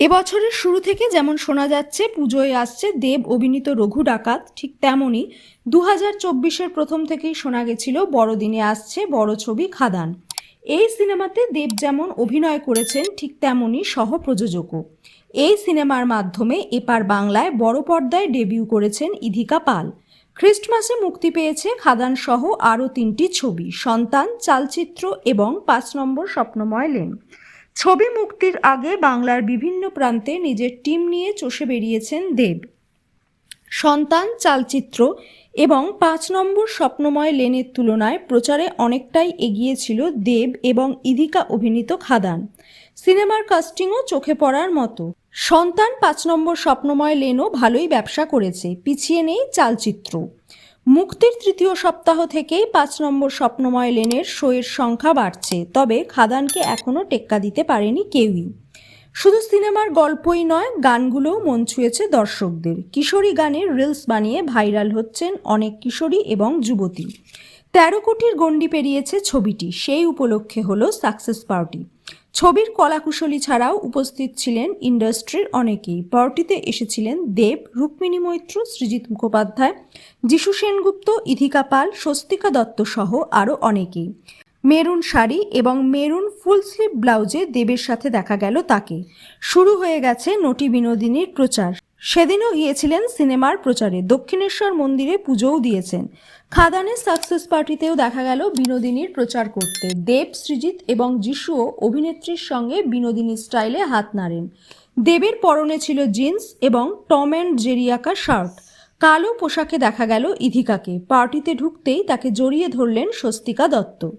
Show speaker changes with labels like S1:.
S1: এবছরের শুরু থেকে যেমন শোনা যাচ্ছে, পুজোয় আসছে দেব, অভিনীত রঘু ডাকাত, ঠিক তেমনই দু হাজার চব্বিশের প্রথম থেকেই শোনা গেছিল বড়দিনে আসছে বড় ছবি খাদান। এই সিনেমাতে দেব যেমন অভিনয় করেছেন, ঠিক তেমনই সহ প্রযোজকও এই সিনেমার মাধ্যমে এপার বাংলায় বড় পর্দায় ডেবিউ করেছেন ইধিকা পাল। খ্রিস্টমাসে মুক্তি পেয়েছে খাদান সহ আরও তিনটি ছবি, সন্তান, চালচিত্র এবং পাঁচ নম্বর স্বপ্নময় লেন। ছবি মুক্তির আগে বাংলার বিভিন্ন প্রান্তে নিজের টিম নিয়ে চষে বেরিয়েছেন দেব। সন্তান, চালচিত্র এবং পাঁচ নম্বর স্বপ্নময় লেনের তুলনায় প্রচারে অনেকটাই এগিয়ে ছিল দেব এবং ইধিকা অভিনীত খাদান। সিনেমার কাস্টিংও চোখে পড়ার মতো। সন্তান পাঁচ নম্বর স্বপ্নময় লেনও ভালোই ব্যবসা করেছে, পিছিয়ে নেই চালচিত্র। মুক্তির তৃতীয় সপ্তাহ থেকেই পাঁচ নম্বর স্বপ্নময় লেনের শোয়ের সংখ্যা বাড়ছে, তবে খাদানকে এখনও টেক্কা দিতে পারেনি কেউই। শুধু সিনেমার গল্পই নয়, গানগুলোও মন ছুঁয়েছে দর্শকদের। কিশোরী গানের রিলস বানিয়ে ভাইরাল হচ্ছেন অনেক কিশোরী এবং যুবতী। তেরো কোটির গণ্ডি পেরিয়েছে ছবিটি, সেই উপলক্ষে হলো সাকসেস পার্টি। ছবির কলাকুশলী ছাড়াও উপস্থিত ছিলেন ইন্ডাস্ট্রির অনেকেই। পার্টিতে এসেছিলেন দেব, রুক্মিণী মৈত্র, সৃজিত মুখোপাধ্যায়, যিশু সেনগুপ্ত, ইধিকা পাল, স্বস্তিকা দত্ত সহ আরও অনেকেই। মেরুন শাড়ি এবং মেরুন ফুল স্লিভ ব্লাউজে দেবের সাথে দেখা গেল তাকে। শুরু হয়ে গেছে নটি বিনোদিনীর প্রচার। সেদিনও গিয়েছিলেন সিনেমার প্রচারে। দক্ষিণেশ্বর মন্দিরে পুজোও দিয়েছেন। খাদানের সাকসেস পার্টিতেও দেখা গেল বিনোদিনীর প্রচার করতে। দেব সৃজিত এবং যিশুও অভিনেত্রীর সঙ্গে বিনোদিনী স্টাইলে হাত নাড়েন। দেবের পরনে ছিল জিন্স এবং টম অ্যান্ড জেরিয়াকা শার্ট। কালো পোশাকে দেখা গেল ইধিকাকে। পার্টিতে ঢুকতেই তাকে জড়িয়ে ধরলেন স্বস্তিকা দত্ত।